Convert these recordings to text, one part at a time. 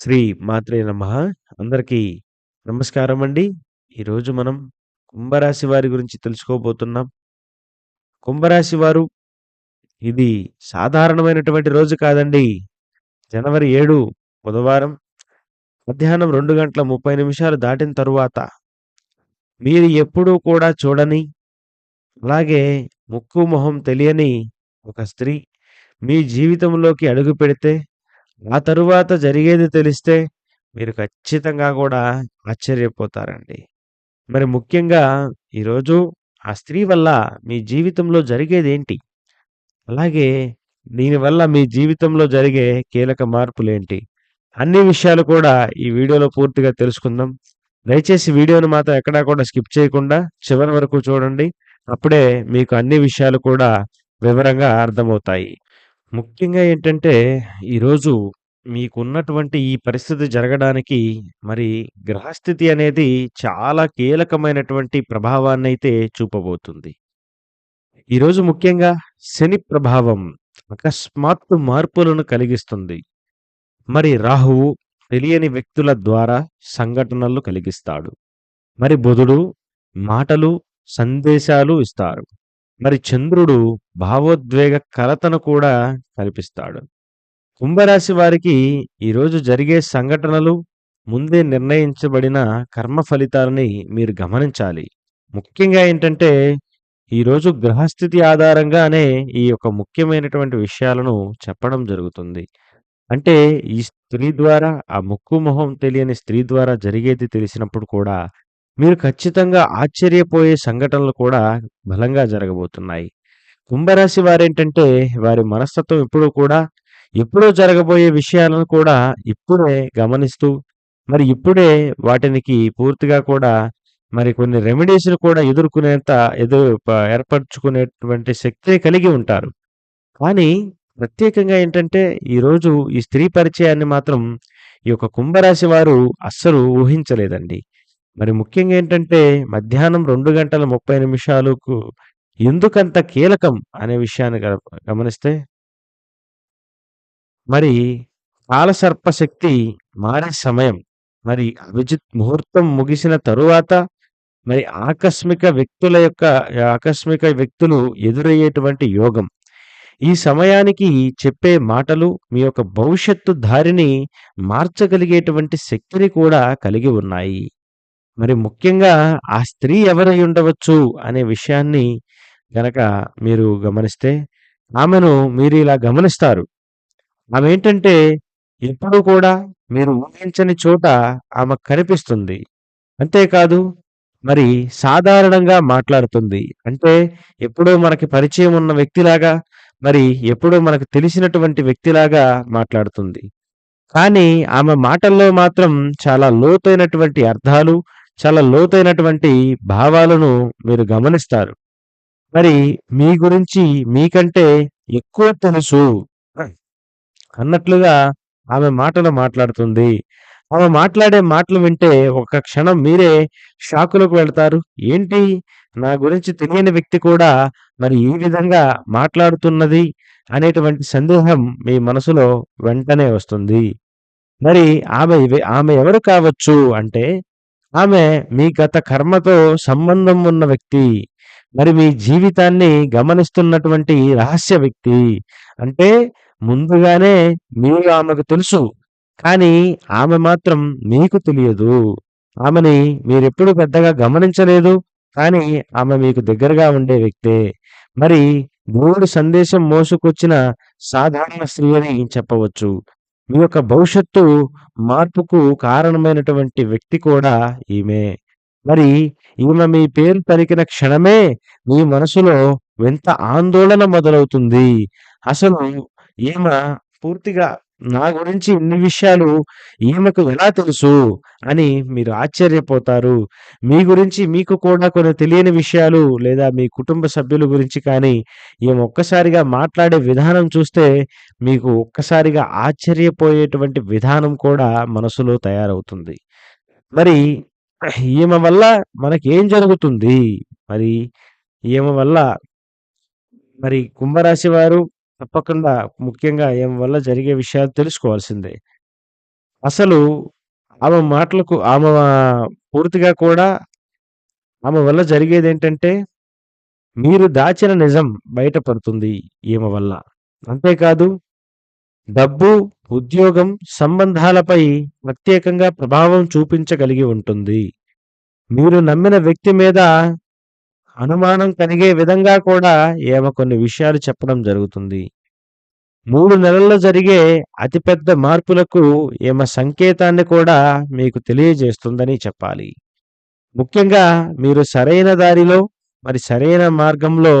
శ్రీ మాత్రే నమ అందరికీ నమస్కారం అండి ఈరోజు మనం కుంభరాశి వారి గురించి తెలుసుకోబోతున్నాం. కుంభరాశి వారు ఇది సాధారణమైనటువంటి రోజు కాదండి. జనవరి ఏడు బుధవారం మధ్యాహ్నం రెండు గంటల 30 నిమిషాలు దాటిన తరువాత మీరు ఎప్పుడూ కూడా చూడని, అలాగే ముక్కు, మొహం తెలియని ఒక స్త్రీ మీ జీవితంలోకి అడుగుపెడితే, ఆ తరువాత జరిగేది తెలిస్తే మీరు ఖచ్చితంగా కూడా ఆశ్చర్యపోతారండి. మరి ముఖ్యంగా ఈరోజు ఆ స్త్రీ వల్ల మీ జీవితంలో జరిగేదేంటి? అలాగే దీనివల్ల మీ జీవితంలో జరిగే కీలక మార్పులేంటి? అన్ని విషయాలు కూడా ఈ వీడియోలో పూర్తిగా తెలుసుకుందాం. దయచేసి వీడియోను మాత్రం ఎక్కడా కూడా స్కిప్ చేయకుండా చివరి వరకు చూడండి. అప్పుడే మీకు అన్ని విషయాలు కూడా వివరంగా అర్థమవుతాయి. ముఖ్యంగా ఏంటంటే ఈరోజు మీకున్నటువంటి ఈ పరిస్థితి జరగడానికి మరి గ్రహస్థితి అనేది చాలా కీలకమైనటువంటి ప్రభావాన్నయితే చూపబోతుంది. ఈరోజు ముఖ్యంగా శని ప్రభావం అకస్మాత్తు మార్పులను కలిగిస్తుంది. మరి రాహువు తెలియని వ్యక్తుల ద్వారా సంఘటనలు కలిగిస్తాడు. మరి బుధుడు మాటలు, సందేశాలు ఇస్తారు. మరి చంద్రుడు భావోద్వేగ కలతను కూడా కల్పిస్తాడు. కుంభరాశి వారికి ఈరోజు జరిగే సంఘటనలు ముందే నిర్ణయించబడిన కర్మ ఫలితాలని మీరు గమనించాలి. ముఖ్యంగా ఏంటంటే ఈరోజు గ్రహస్థితి ఆధారంగానే ఈ యొక్క ముఖ్యమైనటువంటి విషయాలను చెప్పడం జరుగుతుంది. అంటే ఈ స్త్రీ ద్వారా ఆ ముక్కు, మొహం తెలియని స్త్రీ ద్వారా జరిగేది తెలిసినప్పుడు కూడా మీరు ఖచ్చితంగా ఆశ్చర్యపోయే సంఘటనలు కూడా బలంగా జరగబోతున్నాయి. కుంభరాశి వారేంటంటే వారి మనస్తత్వం ఎప్పుడూ కూడా ఎప్పుడో జరగబోయే విషయాలను కూడా ఇప్పుడే గమనిస్తూ మరి ఇప్పుడే వాటికి పూర్తిగా కూడా మరి కొన్ని రెమెడీస్ను కూడా ఎదుర్కొనేంత ఎదురు ఏర్పరచుకునేటువంటి శక్తిని కలిగి ఉంటారు. కానీ ప్రత్యేకంగా ఏంటంటే ఈరోజు ఈ స్త్రీ పరిచయాన్ని మాత్రం ఈ యొక్క కుంభరాశి వారు అస్సలు ఊహించలేదండి. మరి ముఖ్యంగా ఏంటంటే మధ్యాహ్నం రెండు గంటల 30 నిమిషాలకు ఎందుకంత కీలకం అనే విషయాన్ని గమనిస్తే మరి కాలసర్ప శక్తి మారే సమయం. మరి అభిజిత్ ముహూర్తం ముగిసిన తరువాత మరి ఆకస్మిక వ్యక్తుల యొక్క ఆకస్మిక వ్యక్తులు ఎదురయ్యేటువంటి యోగం. ఈ సమయానికి చెప్పే మాటలు మీ యొక్క భవిష్యత్తు దారిని మార్చగలిగేటువంటి శక్తిని కూడా కలిగి ఉన్నాయి. మరి ముఖ్యంగా ఆ స్త్రీ ఎవరై ఉండవచ్చు అనే విషయాన్ని గనక మీరు గమనిస్తే ఆమెను మీరు ఇలా గమనిస్తారు. ఆమేంటంటే ఎప్పుడూ కూడా మీరు ఊహించని చోట ఆమె కనిపిస్తుంది. అంతేకాదు మరి సాధారణంగా మాట్లాడుతుంది. అంటే ఎప్పుడో మనకి పరిచయం ఉన్న వ్యక్తిలాగా మరి ఎప్పుడో మనకు తెలిసినటువంటి వ్యక్తిలాగా మాట్లాడుతుంది. కానీ ఆమె మాటల్లో మాత్రం చాలా లోతైనటువంటి అర్థాలు, చాలా లోతైనటువంటి భావాలను మీరు గమనిస్తారు. మరి మీ గురించి మీకంటే ఎక్కువ తెలుసు అన్నట్లుగా ఆమె మాటలు మాట్లాడుతుంది. ఆమె మాట్లాడే మాటలు వింటే ఒక క్షణం మీరే షాకులకు వెళ్తారు. ఏంటి నా గురించి తెలియని వ్యక్తి కూడా మరి ఈ విధంగా మాట్లాడుతున్నది అనేటువంటి సందేహం మీ మనసులో వెంటనే వస్తుంది. మరి ఆమె ఆమె ఎవరు కావచ్చు అంటే ఆమె మీ గత కర్మతో సంబంధం ఉన్న వ్యక్తి. మరి మీ జీవితాన్ని గమనిస్తున్నటువంటి రహస్య వ్యక్తి. అంటే ముందుగానే మీరు ఆమెకు తెలుసు. కానీ ఆమె మాత్రం మీకు తెలియదు. ఆమెని మీరెప్పుడు పెద్దగా గమనించలేదు. కానీ ఆమె మీకు దగ్గరగా ఉండే వ్యక్తే. మరి దేవుడి సందేశం మోసుకొచ్చిన సాధారణ స్త్రీ అని చెప్పవచ్చు. మీ యొక్క భవిష్యత్తు మార్పుకు కారణమైనటువంటి వ్యక్తి కూడా ఈమె. మరి ఈమె మీ పేరు పలికిన క్షణమే మీ మనసులో వింత ఆందోళన మొదలవుతుంది. అసలు ఈమె పూర్తిగా నా గురించి ఇన్ని విషయాలు ఈమెకు ఎలా తెలుసు అని మీరు ఆశ్చర్యపోతారు. మీ గురించి మీకు కూడా కొన్ని తెలియని విషయాలు లేదా మీ కుటుంబ సభ్యుల గురించి కానీ ఈమె ఒక్కసారిగా మాట్లాడే విధానం చూస్తే మీకు ఒక్కసారిగా ఆశ్చర్యపోయేటువంటి విధానం కూడా మనసులో తయారవుతుంది. మరి ఈమె వల్ల మనకేం జరుగుతుంది? మరి ఈమె వల్ల మరి కుంభరాశి వారు తప్పకుండా ముఖ్యంగా ఈమె వల్ల జరిగే విషయాలు తెలుసుకోవాల్సిందే. అసలు ఆమె మాటలకు ఆమె పూర్తిగా కూడా ఆమె వల్ల జరిగేదేంటంటే మీరు దాచిన నిజం బయటపడుతుంది ఈమె వల్ల. అంతేకాదు డబ్బు, ఉద్యోగం, సంబంధాలపై ప్రత్యేకంగా ప్రభావం చూపించగలిగి ఉంటుంది. మీరు నమ్మిన వ్యక్తి మీద అనుమానం కలిగే విధంగా కూడా ఈమె కొన్ని విషయాలు చెప్పడం జరుగుతుంది. మూడు నెలల్లో జరిగే అతిపెద్ద మార్పులకు ఈమె సంకేతాన్ని కూడా మీకు తెలియజేస్తుందని చెప్పాలి. ముఖ్యంగా మీరు సరైన దారిలో, మరి సరైన మార్గంలో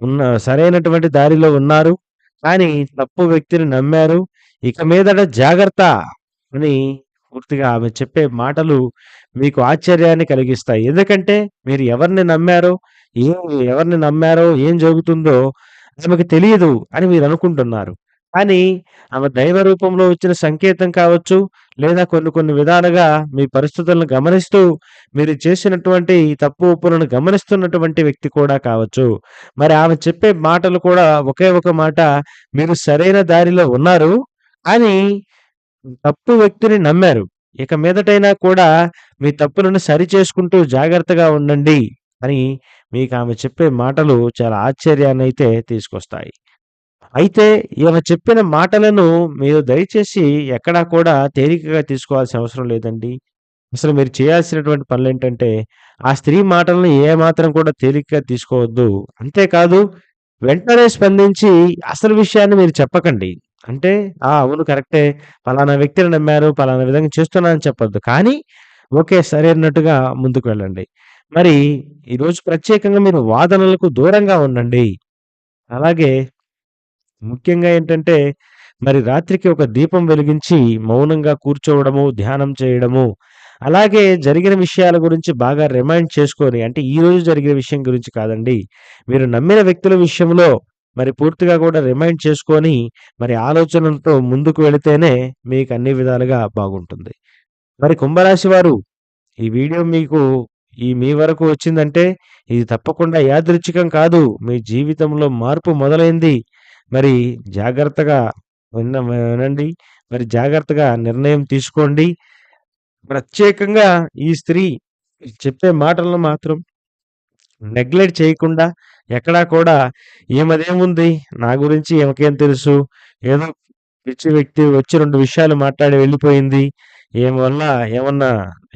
ఉన్న సరైనటువంటి దారిలో ఉన్నారు. కానీ తప్పు వ్యక్తిని నమ్మారు. ఇక మీదట జాగ్రత్త అని పూర్తిగా ఆమె చెప్పే మాటలు మీకు ఆశ్చర్యాన్ని కలిగిస్తాయి. ఎందుకంటే మీరు ఎవరిని నమ్మారో, ఏం ఎవరిని నమ్మారో, ఏం జరుగుతుందో ఆమెకు తెలియదు అని మీరు అనుకుంటున్నారు కానీ ఆమె దైవ రూపంలో వచ్చిన సంకేతం కావచ్చు, లేదా కొన్ని కొన్ని విధాలుగా మీ పరిస్థితులను గమనిస్తూ మీరు చేసినటువంటి తప్పు, ఒప్పులను గమనిస్తున్నటువంటి వ్యక్తి కూడా కావచ్చు. మరి ఆమె చెప్పే మాటలు కూడా ఒకే ఒక మాట మీరు సరైన దారిలో ఉన్నారు. అని తప్పు వ్యక్తిని నమ్మారు. ఇక మీదటైనా కూడా మీ తప్పులను సరిచేసుకుంటూ జాగ్రత్తగా ఉండండి అని మీకు ఆమె చెప్పే మాటలు చాలా ఆశ్చర్యాన్ని అయితే తీసుకొస్తాయి. అయితే ఈమె చెప్పిన మాటలను మీరు దయచేసి ఎక్కడా కూడా తేలికగా తీసుకోవాల్సిన అవసరం లేదండి. అసలు మీరు చేయాల్సినటువంటి పనులు ఏంటంటే ఆ స్త్రీ మాటలను ఏమాత్రం కూడా తేలికగా తీసుకోవద్దు. అంతేకాదు వెంటనే స్పందించి అసలు విషయాన్ని మీరు చెప్పకండి. అంటే ఆ! అవును కరెక్టే. పలానా వ్యక్తిని నమ్మారు. పలానా విధంగా చేస్తున్నా అని చెప్పొద్దు. కానీ ఓకే. సరే అన్నట్టుగా ముందుకు వెళ్ళండి. మరి ఈరోజు ప్రత్యేకంగా మీరు వాదనలకు దూరంగా ఉండండి. అలాగే ముఖ్యంగా ఏంటంటే, మరి రాత్రికి ఒక దీపం వెలిగించి మౌనంగా కూర్చోవడము, ధ్యానం చేయడము, అలాగే జరిగిన విషయాల గురించి బాగా రిమైండ్ చేసుకొని అంటే ఈరోజు జరిగిన విషయం గురించి కాదండి. మీరు నమ్మిన వ్యక్తుల విషయంలో మరి పూర్తిగా కూడా రిమైండ్ చేసుకొని, మరి ఆలోచనలతో ముందుకు వెళితేనే మీకు అన్ని విధాలుగా బాగుంటుంది. మరి కుంభరాశి వారు ఈ వీడియో మీకు ఈ మీ వరకు వచ్చిందంటే ఇది తప్పకుండా యాదృచ్ఛికం కాదు. మీ జీవితంలో మార్పు మొదలైంది. మరి జాగ్రత్తగా విన్న వినండి. మరి జాగ్రత్తగా నిర్ణయం తీసుకోండి. ప్రత్యేకంగా ఈ స్త్రీ చెప్పే మాటలను మాత్రం నెగ్లెక్ట్ చేయకుండా ఎక్కడా కూడా ఈమెదేముంది నా గురించి ఏమకేం తెలుసు? ఏదో పిచ్చి వ్యక్తి వచ్చి రెండు విషయాలు మాట్లాడి వెళ్ళిపోయింది. ఏం వల్ల ఏమన్నా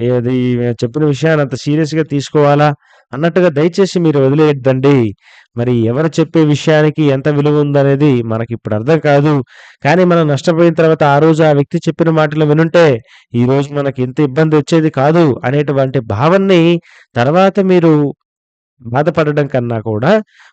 ఏది చెప్పిన విషయాన్ని అంత సీరియస్‌గా తీసుకోవాలా? అన్నట్టుగా దయచేసి మీరు వదిలేయద్దండి మరి ఎవరు చెప్పే విషయానికి ఎంత విలువ ఉందనేది మనకి ఇప్పుడు అర్థం కాదు. కానీ మనం నష్టపోయిన తర్వాత ఆ రోజు ఆ వ్యక్తి చెప్పిన మాటలు వినుంటే ఈరోజు మనకి ఇంత ఇబ్బంది వచ్చేది కాదు అనేటువంటి భావాన్ని తర్వాత మీరు బాధపడడం కన్నా కూడా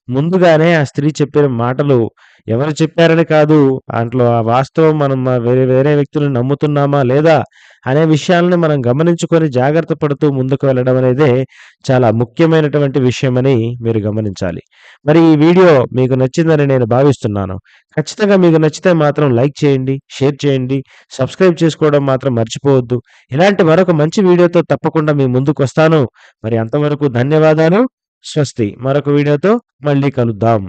ముందుగానే ఆ స్త్రీ చెప్పిన మాటలు ఎవరు చెప్పారని కాదు. దాంట్లో ఆ వాస్తవం మనం వేరే వేరే వ్యక్తులను నమ్ముతున్నామా లేదా అనే విషయాలను మనం గమనించుకొని జాగ్రత్త పడుతూ ముందుకు వెళ్ళడం అనేదే చాలా ముఖ్యమైనటువంటి విషయమని మీరు గమనించాలి. మరి ఈ వీడియో మీకు నచ్చిందని నేను భావిస్తున్నాను. ఖచ్చితంగా మీకు నచ్చితే మాత్రం లైక్ చేయండి, షేర్ చేయండి, సబ్స్క్రైబ్ చేసుకోవడం మాత్రం మర్చిపోవద్దు. ఇలాంటి మరొక మంచి వీడియోతో తప్పకుండా మీ ముందుకు వస్తాను మరి అంతవరకు ధన్యవాదాలు. స్వస్తి. మరొక వీడియోతో మళ్ళీ కలుద్దాం.